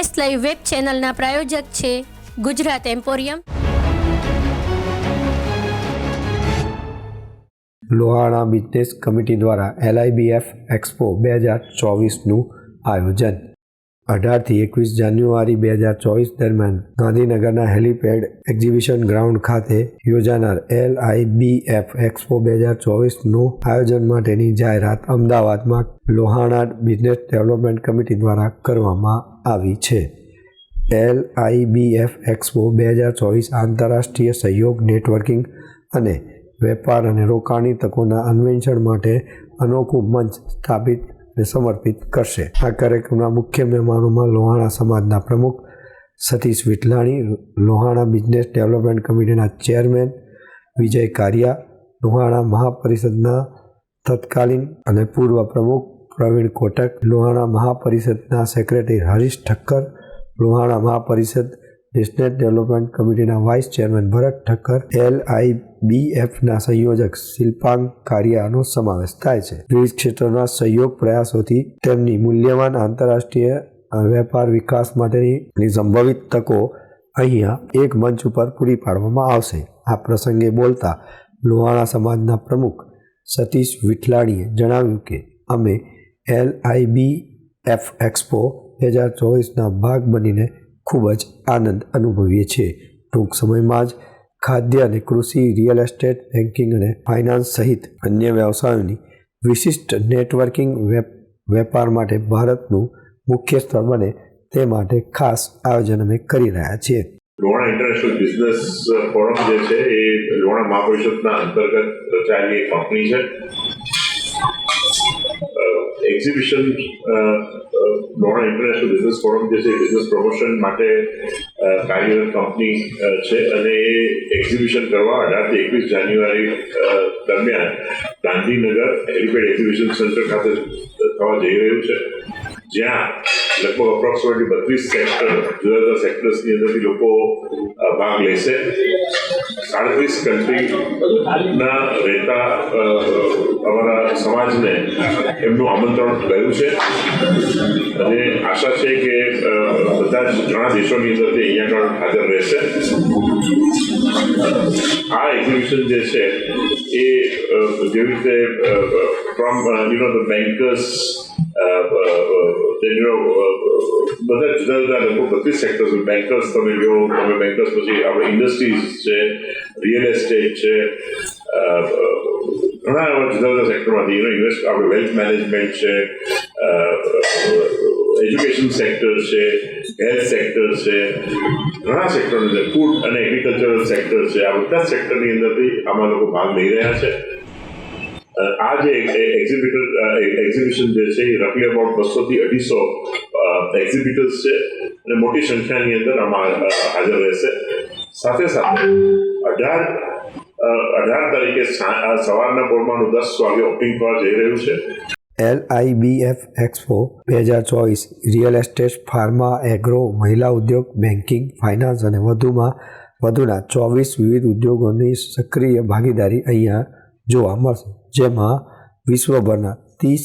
S live web ચેનલના પ્રાયોજક છે Gujarat emporium. Lohana business committee દ્વારા એલઆઈબીએફ એક્સપો બે હજાર ચોવીસનું આયોજન. અઢારથી એકવીસ જાન્યુઆરી બે હજાર ચોવીસ દરમિયાન ગાંધીનગરના હેલીપેડ એક્ઝિબિશન ગ્રાઉન્ડ ખાતે યોજાનાર એલ આઈબી એફ એક્સપો બે હજાર ચોવીસનું આયોજન માટેની જાહેરાત અમદાવાદમાં લોહાણા બિઝનેસ ડેવલપમેન્ટ કમિટી દ્વારા કરવામાં આવી છે. એલ આઇબી એફ એક્સપો બે હજાર ચોવીસ આંતરરાષ્ટ્રીય સહયોગ નેટવર્કિંગ અને વેપાર અને રોકાણની તકોના અન્વેષણ માટે અનોખું મંચ સ્થાપિત અને સમર્પિત કરશે. આ કાર્યક્રમના મુખ્ય મહેમાનોમાં લોહાણા સમાજના પ્રમુખ સતીશ વિઠલાણી, લોહાણા બિઝનેસ ડેવલપમેન્ટ કમિટીના ચેરમેન વિજય કારિયા, લોહાણા મહાપરિષદના તત્કાલીન અને પૂર્વ પ્રમુખ Pravin Kotak, Lohana મહાપરિષદના secretary Harish Thakkar, Lohana Mahaparishad national development કમિટીના vice chairman Bharat Thakkar L I બીએફના સંયોજક શિલ્પાંગ કારિયાનો સમાવેશ થાય છે. વિવિધ ક્ષેત્રોના સહયોગ પ્રયાસોથી તેમની મૂલ્યવાન આંતરરાષ્ટ્રીય વેપાર વિકાસ માટેની સંભવિત તકો અહીંયા એક મંચ ઉપર પૂરી પાડવામાં આવશે. આ પ્રસંગે બોલતા લોહાણા સમાજના પ્રમુખ સતીશ વિઠલાણીએ જણાવ્યું કે, અમે L I B F expo બે હજાર ચોવીસના ભાગ બનીને ખૂબ જ આનંદ અનુભવીએ છીએ. ટૂંક સમયમાં જ ખાદ્ય અને કૃષિ, રિયલ એસ્ટેટ, બેન્કિંગ અને ફાઇનાન્સ સહિત અન્ય વ્યવસાયોની વિશિષ્ટ નેટવર્કિંગ વેપાર માટે ભારતનું મુખ્ય સ્થળ બને તે માટે ખાસ આયોજન અમે કરી રહ્યા છીએ. લોણા ઇન્ટરનેશનલ બિઝનેસ ફોરમ જે છે એ લોણા મહાપરિષદના અંતર્ગત રચાયેલી એક કંપની છે. Exhibition Lohana international business forum જે છે બિઝનેસ પ્રમોશન માટે કાર્યરત કંપની છે, અને એ એક્ઝિબિશન કરવા અઢારથી એકવીસ જાન્યુઆરી દરમિયાન ગાંધીનગર હેલિપેડ એક્ઝિબિશન સેન્ટર ખાતે થવા જઈ રહ્યું છે. જ્યાં લગભગ અપ્રોક્સિમેટલી બત્રીસ સેક્ટર જુદા જુદા સેક્ટર્સની અંદરથી લોકો ભાગ લેશે સાડત્રીસ કન્ટ્રીના રહેતા અમારા સમાજને એમનું આમંત્રણ ગયું છે અને આશા છે કે બધા જ ઘણા દેશોની અંદરથી અહીંયા આગળ હાજર રહેશે આ એક્ઝિબિશન જે છે એ જેવી રીતે ફ્રોમ યુ ધ બેન્કર્સ બધા જુદા જુદા લોકો બધી સેક્ટર્સ બેન્કર્સ તમે જો, તમે બેન્કર્સ પછી આપણે ઇન્ડસ્ટ્રીઝ છે રિયલ એસ્ટેટ છે ઘણા એવા જુદા જુદા સેક્ટરમાંથી યુનો ઇન્વેસ્ટ આપણે વેલ્થ મેનેજમેન્ટ છે એજ્યુકેશન સેક્ટર છે હેલ્થ સેક્ટર છે, ઘણા સેક્ટરની અંદર ફૂડ અને એગ્રીકલ્ચરલ સેક્ટર છે. આ બધા સેક્ટરની અંદરથી આમાં લોકો ભાગ લઈ રહ્યા છે. આ જે એક્ઝિબિટર એક્ઝિબિશન જે છે, એ રફલી અબાઉટ બસોથી અઢીસો એક્ઝિબિટર્સ છે અને મોટી સંખ્યાની અંદર આમાં હાજર રહેશે. સાથે સાથે અઢાર અઢાર તારીખે સવારના પોરમાંનું દસ વાગે ઓપનિંગ થવા જઈ રહ્યું છે. L I B F expo બે હજાર ચોવીસ રિયલ એસ્ટેટ, ફાર્મા, એગ્રો, મહિલા ઉદ્યોગ બેન્કિંગ ફાઇનાન્સ અને વધુમાં, વધુના ચોવીસ વિવિધ ઉદ્યોગોની સક્રિય ભાગીદારી અહીંયા જોવા મળશે. જેમાં વિશ્વભરના ત્રીસ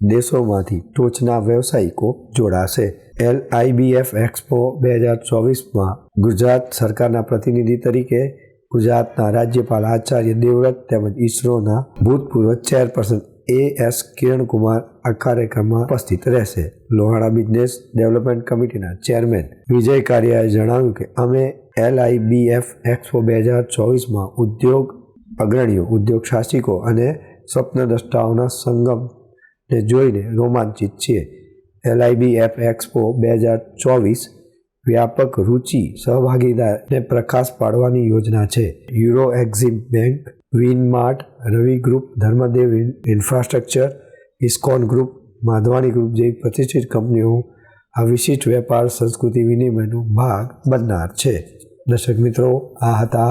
દેશોમાંથી ટોચના વ્યવસાયિકો જોડાશે. એલ આઈબીએફ એક્સપો બે હજાર ચોવીસમાં ગુજરાત સરકારના પ્રતિનિધિ તરીકે ગુજરાતના રાજ્યપાલ આચાર્ય દેવવ્રત તેમજ ઇસરોના ભૂતપૂર્વ ચેરપર્સન એ એસ કિરણકુમાર આ કાર્યક્રમમાં ઉપસ્થિત રહેશે. લોહાણા બિઝનેસ ડેવલપમેન્ટ કમિટીના ચેરમેન વિજય કારિયાએ જણાવ્યું કે અમે એલઆઈબીએફ એક્સપો બે હજાર ચોવીસમાં ઉદ્યોગ અગ્રણીઓ, ઉદ્યોગ સાહસિકો અને સ્વપ્નદ્રષ્ટાઓના સંગમને જોઈને રોમાંચિત છીએ. એલઆઈબીએફ એક્સપો બે હજાર ચોવીસ વ્યાપક રૂચિ સહભાગીદારને પ્રકાશ પાડવાની યોજના છે. Euro exim bank, Winmart, Ravi group, Dharmadev infrastructure, ISKCON group, Madhvani group જેવી પ્રતિષ્ઠિત કંપનીઓ, આ વિશિષ્ટ વેપાર, સંસ્કૃતિ વિનિમયનો ભાગ બનનાર છે. દર્શક મિત્રો, આ હતા